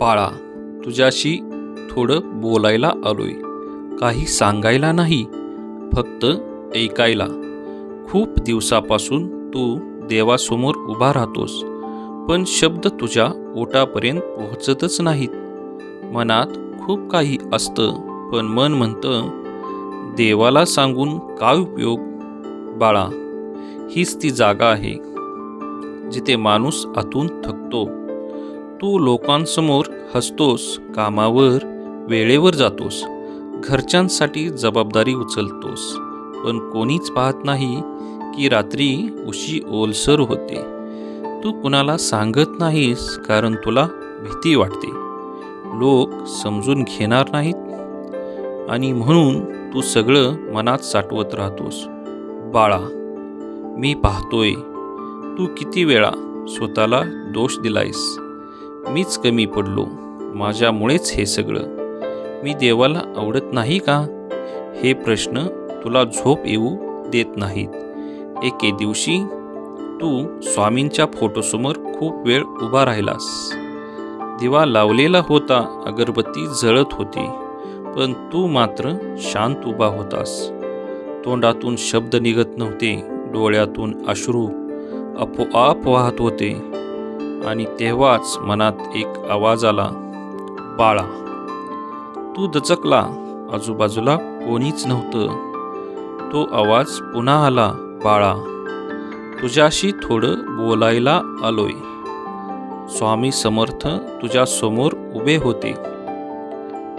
बाळा तुझ्याशी थोडं बोलायला आलोय. काही सांगायला नाही फक्त ऐकायला. खूप दिवसापासून तू देवासमोर उभा राहतोस पण शब्द तुझ्या ओटापर्यंत पोहोचतच नाहीत. मनात खूप काही असतं पण मन म्हणतं देवाला सांगून काय उपयोग? बाळा हीच ती जागा आहे जिथे माणूस आतून थकतो. तू लोकांसमोर हसतोस कामावर वेळेवर जातोस घरच्यांसाठी जबाबदारी उचलतोस. पण कोणीच पाहत नाही की रात्री उशी ओलसर होते. तू कुणाला सांगत नाहीस कारण तुला भीती वाटते. लोक समजून घेणार नाहीत. आणि म्हणून तू सगळं मनात साठवत राहतोस. बाळा मी पाहतोय. तू किती वेळा स्वतःला दोष दिलायस? मीच कमी पडलो. माझ्यामुळेच हे सगळं. मी देवाला आवडत नाही का? हे प्रश्न तुला झोप येऊ देत नाहीत. एके दिवशी तू स्वामींच्या फोटोसमोर खूप वेळ उभा राहिलास. दिवा लावलेला होता अगरबत्ती जळत होती पण तू मात्र शांत उभा होतास. तोंडातून शब्द निघत नव्हते डोळ्यातून अश्रू आपोआप वाहत होते. आणि तेव्हाच मनात एक आवाज आला बाळा तू दचकला. आजूबाजूला कोणीच नव्हतं. तो आवाज पुन्हा आला बाळा तुझ्याशी थोडं बोलायला आलोय. स्वामी समर्थ तुझ्यासमोर उभे होते.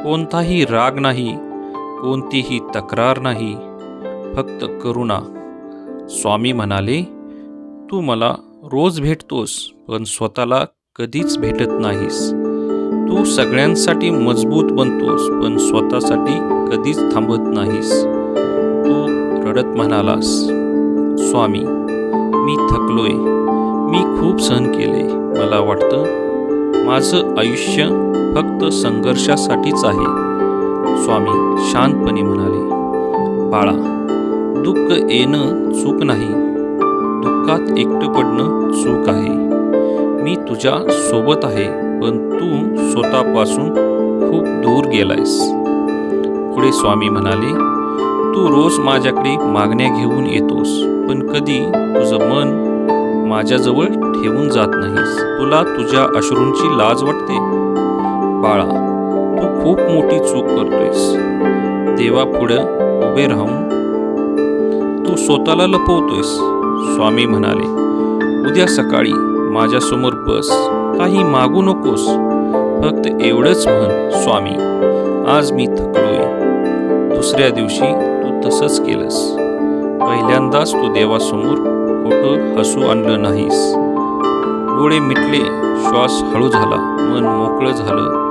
कोणताही राग नाही कोणतीही तक्रार नाही फक्त करुणा. स्वामी म्हणाले तू मला रोज भेटतोस पण स्वतःला कधीच भेटत नाहीस. तू सगळ्यांसाठी मजबूत बनतोस पण स्वतःसाठी कधीच थांबत नाहीस. तू रडत म्हणालास स्वामी मी थकलोय. मी खूप सहन केले मला वाटतं माझं आयुष्य फक्त संघर्षासाठीच आहे. स्वामी शांतपणे म्हणाले बाळा दुःख येणं चूक नाही. दुःखात एकटं पडणं चूक आहे. मी तुझ्या सोबत आहे पण तू स्वतःपासून खूप दूर गेलायस. पुढे स्वामी म्हणाले तू रोज माझ्याकडे मागण्या घेऊन येतोस पण कधी तुझं मन माझ्याजवळ ठेवून जात नाहीस. तुला तुझ्या अश्रूंची लाज वाटते? बाळा तू खूप मोठी चूक करतोयस. देवापुढं उभे राहून तू स्वतःला लपवतोयस. स्वामी म्हणाले उद्या सकाळी माझ्यासमोर बस काही मागू नकोस. फक्त एवढंच म्हण स्वामी. आज मी थकलोय. दुसऱ्या दिवशी तू तसंच केलंस. पहिल्यांदाच तू देवासमोर खोटं हसू आणलं नाहीस. डोळे मिटले श्वास हळू झाला मन मोकळं झालं.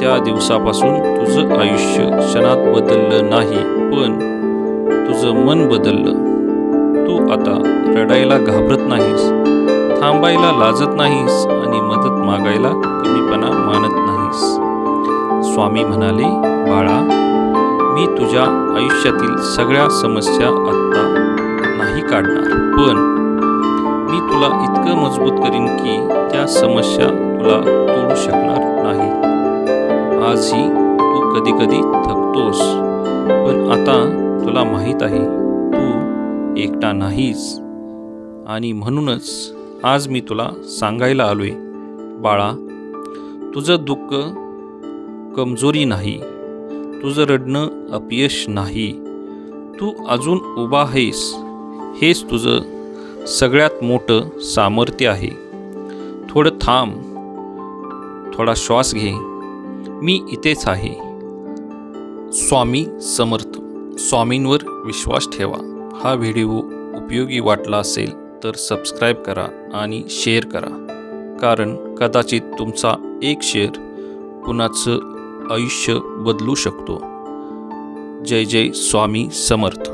त्या दिवसापासून तुझं आयुष्य क्षणात बदललं नाही पण तुझं मन बदललं. तू आता रडायला घाबरत नाहीस थांबायला लाजत नाहीस आणि मदत मागायला कमीपणा मानत नाहीस. स्वामी म्हणाले बाळा मी तुझ्या आयुष्यातील सगळ्या समस्या आत्ता नाही काढणार पण मी तुला इतकं मजबूत करीन की त्या समस्या तुला तोडू शकणार नाही आजही तू कधी कधी थकतोस पण आता तुला माहीत आहे एकटा नाहीस. आणि म्हणूनच आज मी तुला सांगायला आलो आहे बाळा तुझं दुःख कमजोरी नाही तुझं रडणं अपयश नाही. तू अजून उभा आहेस हेच तुझं सगळ्यात मोठं सामर्थ्य आहे. थोडं थांब थोडा श्वास घे. मी इथेच आहे. स्वामी समर्थ स्वामींवर विश्वास ठेवा. हा व्हिडिओ उपयोगी वाटला असेल तर सबस्क्राईब करा आणि शेअर करा. कारण कदाचित तुमचा एक शेअर कुणाचं आयुष्य बदलू शकतो. जय जय स्वामी समर्थ.